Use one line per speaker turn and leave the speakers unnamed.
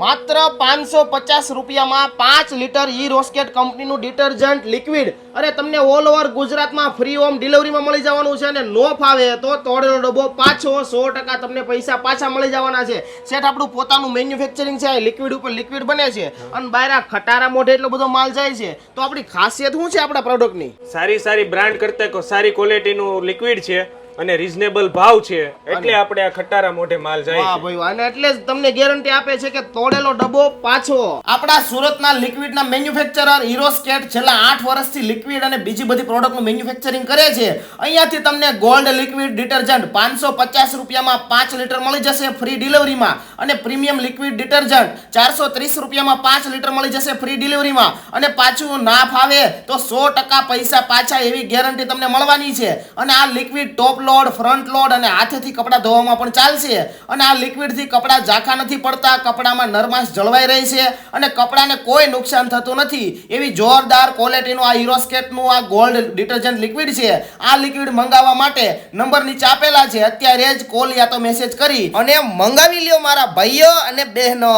માત્ર પાંચસો પચાસ રૂપિયામાં પાંચ લીટર ઈ રોસ્કેટ કંપનીનું ડિટર્જન્ટ લિક્વિડ અરે તમને ઓલ ઓવર ગુજરાતમાં ફ્રી હોમ ડિલિવરીમાં મળી જવાનું છે અને નો ફાવે તો તોડેલો ડબ્બો પાછો સો ટકા તમને પૈસા પાછા મળી જવાના છે. સેટ આપણું પોતાનું મેન્યુફેક્ચરિંગ છે લિક્વિડ ઉપર લિક્વિડ બને છે અને બહાર ખટારા મોઢે એટલો બધો માલ જાય છે. તો આપણી ખાસિયત શું છે આપણા પ્રોડક્ટની
સારી સારી બ્રાન્ડ કરતા સારી ક્વોલિટીનું લિક્વિડ છે. અને રીઝનેબલ ભાવ છે એટલે આપણે આ ખટારા મોઢે માલ જાય
વાહ ભાઈ અને એટલે જ તમને ગેરંટી આપે છે કે તોડેલો ડબ્બો પાછો. આપણા સુરતના લિક્વિડના મેન્યુફેક્ચરર હીરોસ્કેટ છેલ્લા આઠ વર્ષથી લિક્વિડ અને બીજી બધી પ્રોડક્ટનું મેન્યુફેક્ચરિંગ કરે છે. અહીંયાથી તમને ગોલ્ડ લિક્વિડ ડિટર્જન્ટ પાંચસો પચાસ રૂપિયામાં પાંચ લિટર મળી જશે ફ્રી ડિલિવરીમાં અને પ્રીમિયમ લિક્વિડ ડિટર્જન્ટ ચારસો ત્રીસ રૂપિયામાં પાંચ લિટર મળી જશે ફ્રી ડિલિવરીમાં અને પાછું ના ફાવે તો સો ટકા પૈસા પાછા એવી ગેરંટી તમને મળવાની છે. અને આ liquid top load front load અને હાથેથી કપડાં ધોવામાં પણ ચાલશે. અને આ લિક્વિડથી કપડાં ઝાંખા નથી પડતા, કપડામાં નરમાશ જળવાઈ રહી છે અને કપડાને કોઈ નુકસાન થતું નથી. એવી જોરદાર ક્વોલિટીનું આ હીરોસ્કેટનું આ ગોલ્ડ ડિટર્જન્ટ લિક્વિડ છે. આ લિક્વિડ મંગાવવા માટે નંબર નીચે આપેલા છે. અત્યારે જ કોલ યા તો મેસેજ કરી અને મંગાવી લ્યો મારા ભાઈઓ અને બહેનો.